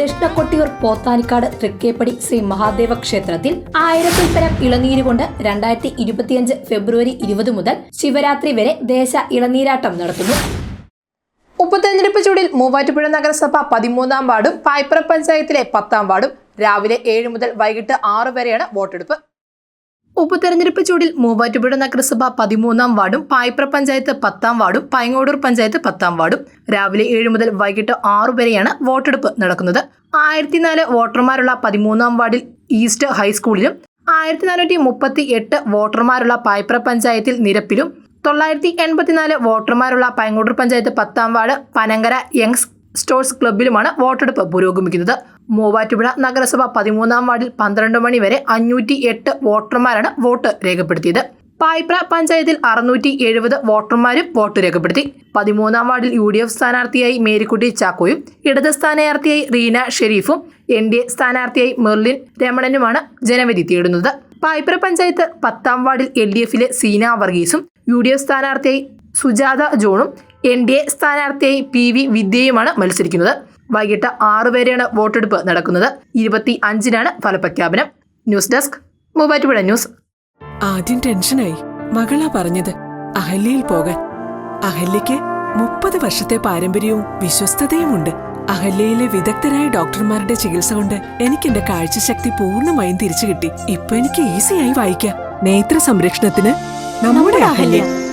ദക്ഷിണ കൊട്ടിയൂർ പോത്താനിക്കാട് തൃക്കേപ്പടി ശ്രീ മഹാദേവ ക്ഷേത്രത്തിൽ ആയിരത്തിൽ പരം ഇളനീര് കൊണ്ട് രണ്ടായിരത്തി ഇരുപത്തിയഞ്ച് ഫെബ്രുവരി ഇരുപത് മുതൽ ശിവരാത്രി വരെ ദേശ ഇളനീരാട്ടം നടത്തുന്നു. ഉപതെരഞ്ഞെടുപ്പ് ചൂടിൽ മൂവാറ്റുപുഴ നഗരസഭ പതിമൂന്നാം വാർഡും പായ്പ്ര പഞ്ചായത്തിലെ പത്താം വാർഡും രാവിലെ ഏഴ് മുതൽ വൈകിട്ട് ആറ് വരെയാണ് വോട്ടെടുപ്പ്. ഉപതെരഞ്ഞെടുപ്പ് ചൂടിൽ മൂവാറ്റുപുഴ നഗരസഭ പതിമൂന്നാം വാർഡും പായ്പ്ര പഞ്ചായത്ത് പത്താം വാർഡും പൈങ്ങോടൂർ പഞ്ചായത്ത് പത്താം വാർഡും. രാവിലെ ഏഴ് മുതൽ വൈകിട്ട് ആറു വരെയാണ് വോട്ടെടുപ്പ് നടക്കുന്നത്. ആയിരത്തി നാല് വോട്ടർമാരുള്ള പതിമൂന്നാം വാർഡിൽ ഈസ്റ്റ് ഹൈസ്കൂളിലും ആയിരത്തി നാനൂറ്റി മുപ്പത്തി എട്ട് വോട്ടർമാരുള്ള പായ്പ്ര പഞ്ചായത്തിൽ നിരപ്പിലും തൊള്ളായിരത്തി എൺപത്തിനാല് വോട്ടർമാരുള്ള പൈങ്ങോടൂർ പഞ്ചായത്ത് പത്താം വാർഡ് പനങ്കര യങ്സ് സ്റ്റോഴ്സ് ക്ലബ്ബിലുമാണ് വോട്ടെടുപ്പ് പുരോഗമിക്കുന്നത്. മൂവാറ്റുപുഴ നഗരസഭ പതിമൂന്നാം വാർഡിൽ പന്ത്രണ്ട് മണി വരെ അഞ്ഞൂറ്റി എട്ട് വോട്ടർമാരാണ് വോട്ട് രേഖപ്പെടുത്തിയത്. പായ്പ്ര പഞ്ചായത്തിൽ അറുന്നൂറ്റി എഴുപത് വോട്ടർമാരും വോട്ട് രേഖപ്പെടുത്തി. പതിമൂന്നാം വാർഡിൽ യു ഡി എഫ് സ്ഥാനാർത്ഥിയായി മേരിക്കുട്ടി ചാക്കോയും ഇടത് സ്ഥാനാർത്ഥിയായി റീന ഷെരീഫും എൻ ഡി എ സ്ഥാനാർത്ഥിയായി മെർലിൻ രമണനുമാണ് ജനവിധി തേടുന്നത്. പായ്പ്ര പഞ്ചായത്ത് പത്താം വാർഡിൽ എൽ ഡി എഫിലെ സീന വർഗീസും യു ഡി എഫ് സ്ഥാനാർത്ഥിയായി സുജാത ജോണും എൻ ഡി എ സ്ഥാനാർത്ഥിയായി പി വി വിദ്യയുമാണ് മത്സരിക്കുന്നത്. വൈകിട്ട് ആറ് വരെയാണ് വോട്ടെടുപ്പ് നടക്കുന്നത്. ഇരുപത്തി അഞ്ചിനാണ് ഫലപ്രഖ്യാപനം. News desk Muvattupuzha news. ആദ്യം ടെൻഷനായി. മകളാ പറഞ്ഞത് അഹല്യയിൽ പോകാൻ. അഹല്യയ്ക്ക് മുപ്പത് വർഷത്തെ പാരമ്പര്യവും വിശ്വസ്തതയുമുണ്ട്. അഹല്യയിലെ വിദഗ്ധരായ ഡോക്ടർമാരുടെ ചികിത്സ കൊണ്ട് എനിക്ക് എന്റെ കാഴ്ചശക്തി പൂർണമായും തിരിച്ചു കിട്ടി ഇപ്പൊ എനിക്ക് ഈസിയായി വായിക്കാം. നേത്ര സംരക്ഷണത്തിന് നമ്മുടെ Ahalya.